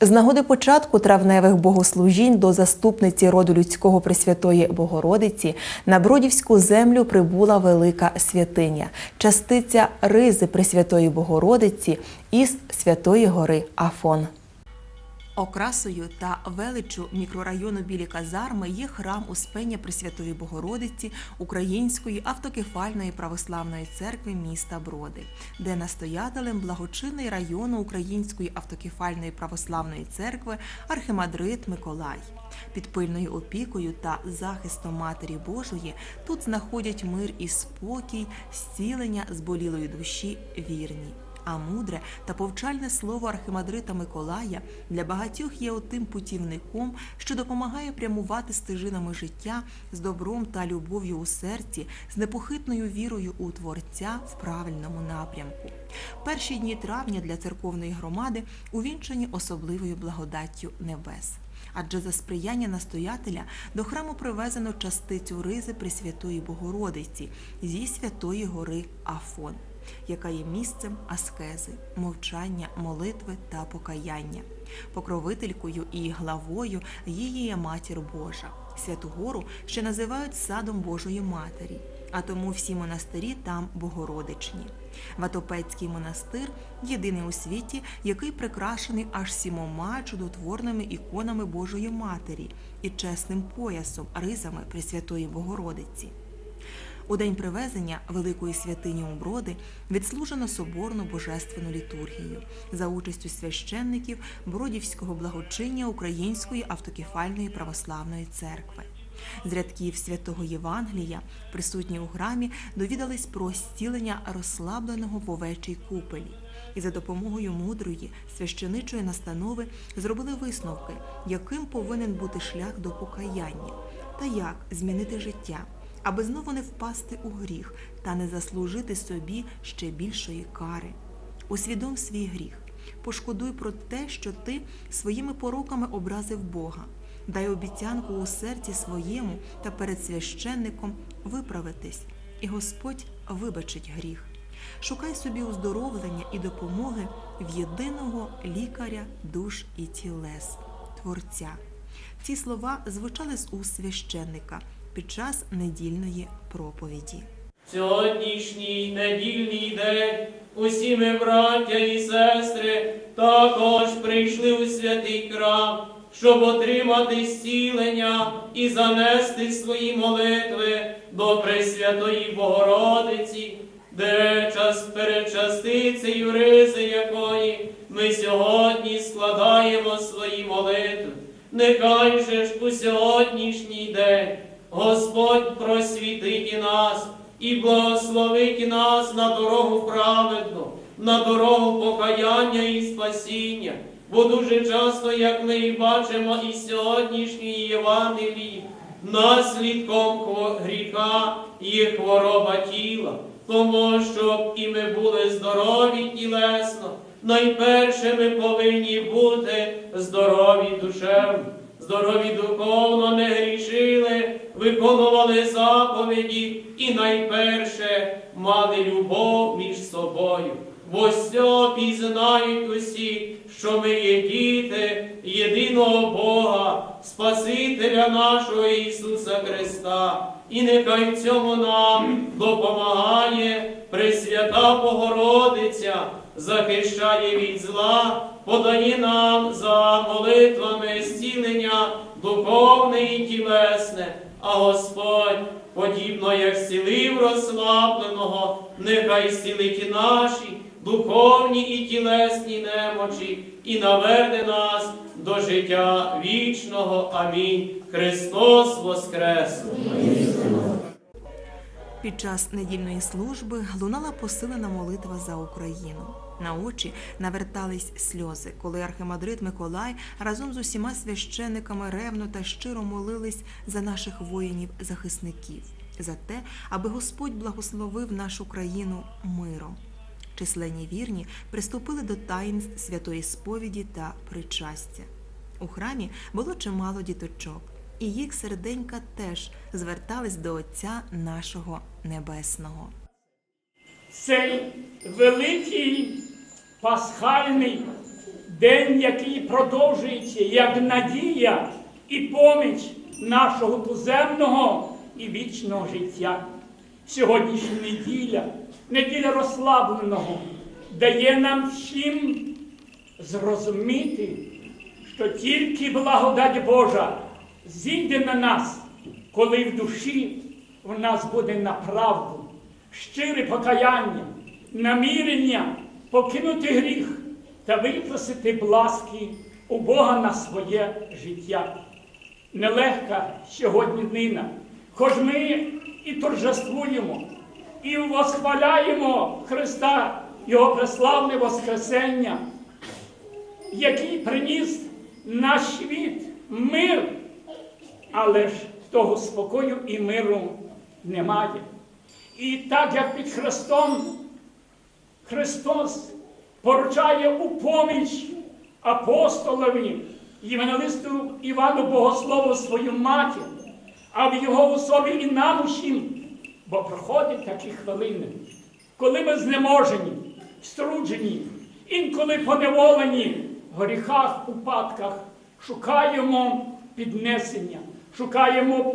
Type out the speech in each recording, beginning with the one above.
З нагоди початку травневих богослужінь до заступниці роду людського Пресвятої Богородиці на Бродівську землю прибула велика святиня, частиця ризи Пресвятої Богородиці із Святої гори Афон. Окрасою та величчю мікрорайону Білі Казарми є храм Успення Пресвятої Богородиці Української автокефальної православної церкви міста Броди, де настоятелем благочинний району Української автокефальної православної церкви архимандрит Миколай. Під пильною опікою та захистом Матері Божої тут знаходять мир і спокій, зцілення зболілої душі вірні. А мудре та повчальне слово архимандрита Миколая для багатьох є отим путівником, що допомагає прямувати стежинами життя з добром та любов'ю у серці, з непохитною вірою у Творця в правильному напрямку. Перші дні травня для церковної громади увінчані особливою благодаттю небес. Адже за сприяння настоятеля до храму привезено частицю ризи Пресвятої Богородиці зі святої гори Афон яка є місцем аскези, мовчання, молитви та покаяння. Покровителькою і главою її є матір Божа. Святу гору ще називають садом Божої Матері, а тому всі монастирі там богородичні. Ватопецький монастир єдиний у світі, який прикрашений аж сімома чудотворними іконами Божої Матері і чесним поясом, ризами Пресвятої Богородиці. У день привезення Великої святині у Броди відслужено соборну божественну літургію за участю священників Бродівського благочиння Української автокефальної православної церкви. З рядків святого Євангелія, присутні у храмі, довідались про зцілення розслабленого в овечій купелі. І за допомогою мудрої священичої настанови зробили висновки, яким повинен бути шлях до покаяння та як змінити життя аби знову не впасти у гріх та не заслужити собі ще більшої кари. Усвідом свій гріх, пошкодуй про те, що ти своїми пороками образив Бога. Дай обіцянку у серці своєму та перед священником виправитись, і Господь вибачить гріх. Шукай собі оздоровлення і допомоги в єдиного лікаря душ і тілес, Творця. Ці слова звучали з уст священника під час недільної проповіді. Сьогоднішній недільний день усі ми, браття і сестри, також прийшли у святий храм, щоб отримати зцілення і занести свої молитви до Пресвятої Богородиці, де час перед частицею ризи якої ми сьогодні складаємо свої молитви. Нехай же ж у сьогоднішній день Господь просвітить нас і благословить нас на дорогу праведну, на дорогу покаяння і спасіння. Бо дуже часто, як ми і бачимо і сьогоднішньої Євангелії, наслідком гріха є хвороба тіла, тому щоб і ми були здорові тілесно, найперше ми повинні бути здорові душевно здорові духовно не грішили, виконували заповіді і найперше мали любов між собою. Бо сьо пізнають усі, що ми є діти єдиного Бога, Спасителя нашого Ісуса Христа, і нехай цьому нам допомагає Пресвята Богородиця, захищає від зла, подає нам за молитвами зцілення духовне і тілесне, а Господь, подібно як зцілив розслабленого, нехай зцілить і наші духовні і тілесні немочі, і наверне нас до життя вічного. Амінь. Христос Воскрес! Під час недільної служби лунала посилена молитва за Україну. На очі навертались сльози, коли архимандрит Миколай разом з усіма священниками ревно та щиро молились за наших воїнів-захисників, за те, аби Господь благословив нашу країну миром. Численні вірні приступили до таїнств святої сповіді та причастя. У храмі було чимало діточок, і їх серденька теж звертались до Отця нашого Небесного. Цей великий пасхальний День, який продовжується як надія і поміч нашого туземного і вічного життя. Сьогоднішня неділя, неділя розслабленого, дає нам всім зрозуміти, що тільки благодать Божа зійде на нас, коли в душі в нас буде на правду, щире покаяння, намірення покинути гріх та випросити бласки у Бога на своє життя. Нелегка сьогодні днина, хоч ми і торжествуємо, і восхваляємо Христа, Його преславне Воскресення, який приніс на світ мир, але ж того спокою і миру немає. І так як під Христом Христос поручає у поміч апостолові, євангелисту Івану Богослову свою матір, а в його особі і нам усім, бо проходять такі хвилини, коли ми знеможені, струджені, інколи поневолені в гріхах, упадках, шукаємо піднесення, шукаємо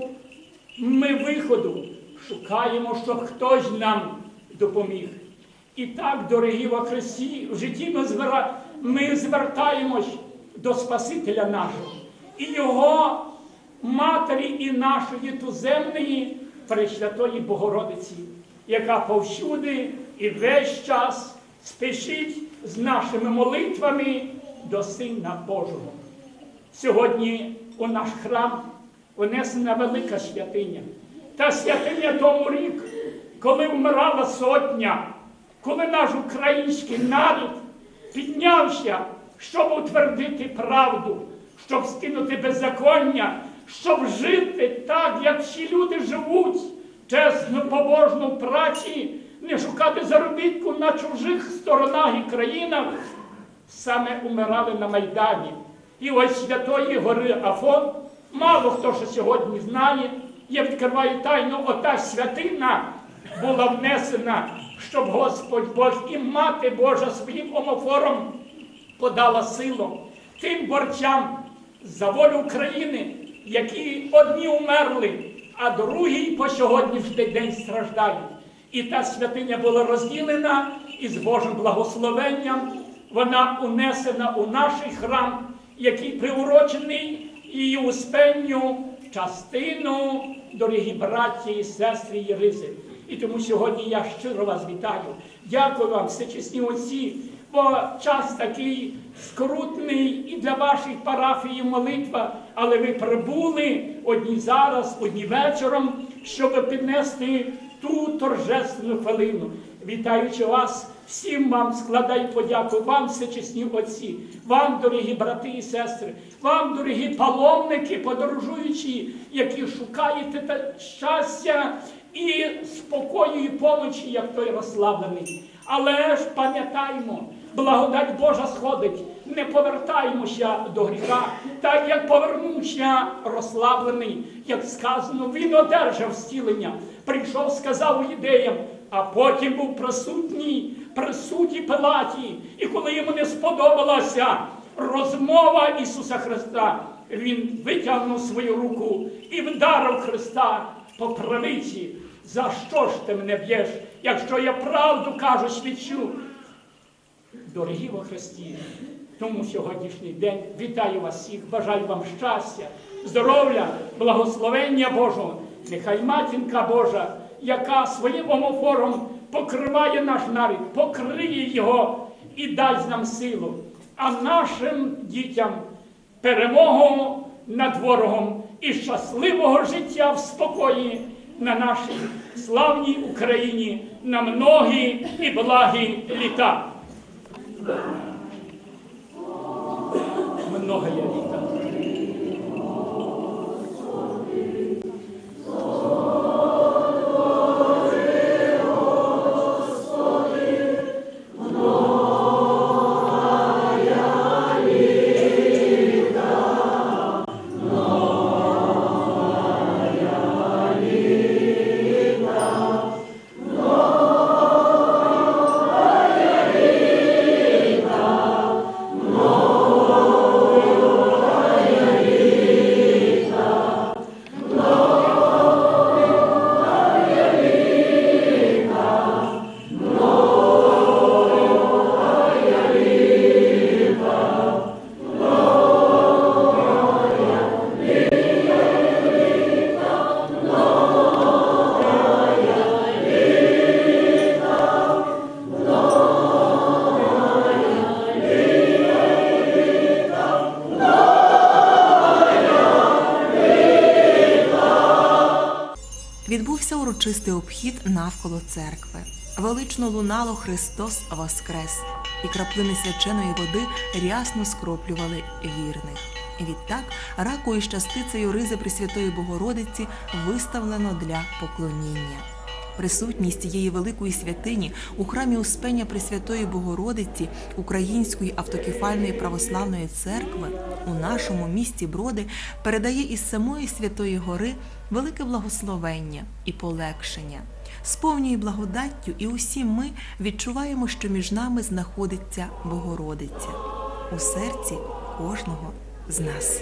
ми виходу, шукаємо, щоб хтось нам допоміг. І так, дорогі во Христі, в житті ми, звера... ми звертаємось до Спасителя нашого і Його Матері і нашої туземної Пресвятої Богородиці, яка повсюди і весь час спішить з нашими молитвами до Сина Божого. Сьогодні у наш храм внесена велика святиня. Та святиня тому рік, коли вмирала сотня, коли наш український народ піднявся, щоб утвердити правду, щоб скинути беззаконня, щоб жити так, як всі люди живуть, чесно, побожно в праці, не шукати заробітку на чужих сторонах і країнах, саме умирали на Майдані. І ось Святої Гори Афон, мало хто що сьогодні знає, я відкриваю тайну, ота святина була внесена, щоб Господь Бог і Мати Божа своїм омофором подала силу тим борцям за волю України, які одні умерли, а другі по сьогоднішній день страждають. І та святиня була розділена і з Божим благословенням вона унесена у наш храм, який приурочений її успенню частину, дорогі браті сестри Єризи. І тому сьогодні я щиро вас вітаю. Дякую вам, всечесні отці, бо час такий скрутний і для ваших парафій молитва, але ви прибули одні зараз, одні вечором, щоб піднести ту торжественну хвилину. Вітаючи вас, всім вам складаю подяку, вам, всечесні отці, вам, дорогі брати і сестри, вам, дорогі паломники, подорожуючі, які шукаєте щастя і спокою, і помочі, як той розслаблений. Але ж пам'ятаймо, благодать Божа сходить, не повертаємося до гріха, так як повернувся розслаблений, як сказано, він одержав зцілення, прийшов, сказав ідеям, а потім був присутній при суді Пилаті. І коли йому не сподобалася розмова Ісуса Христа, він витягнув свою руку і вдарив Христа по правиці. За що ж ти мене б'єш, якщо я правду кажу, свідчу? Дорогі во Христі, тому сьогоднішній день вітаю вас всіх, бажаю вам щастя, здоров'я, благословення Божого. Нехай матінка Божа, яка своїм омофором покриває наш народ, покриє його і дасть нам силу, а нашим дітям перемогу над ворогом і щасливого життя в спокої на нашій славній Україні на многі і благі літа. Много я урочистий обхід навколо церкви. Велично лунало Христос Воскрес, і краплини свяченої води рясно скроплювали вірних. Відтак раку і щастицею ризи Пресвятої Богородиці виставлено для поклоніння. Присутність цієї великої святині у храмі Успення Пресвятої Богородиці Української автокефальної православної церкви у нашому місті Броди передає із самої Святої Гори велике благословення і полегшення. З повною благодаттю і усі ми відчуваємо, що між нами знаходиться Богородиця у серці кожного з нас.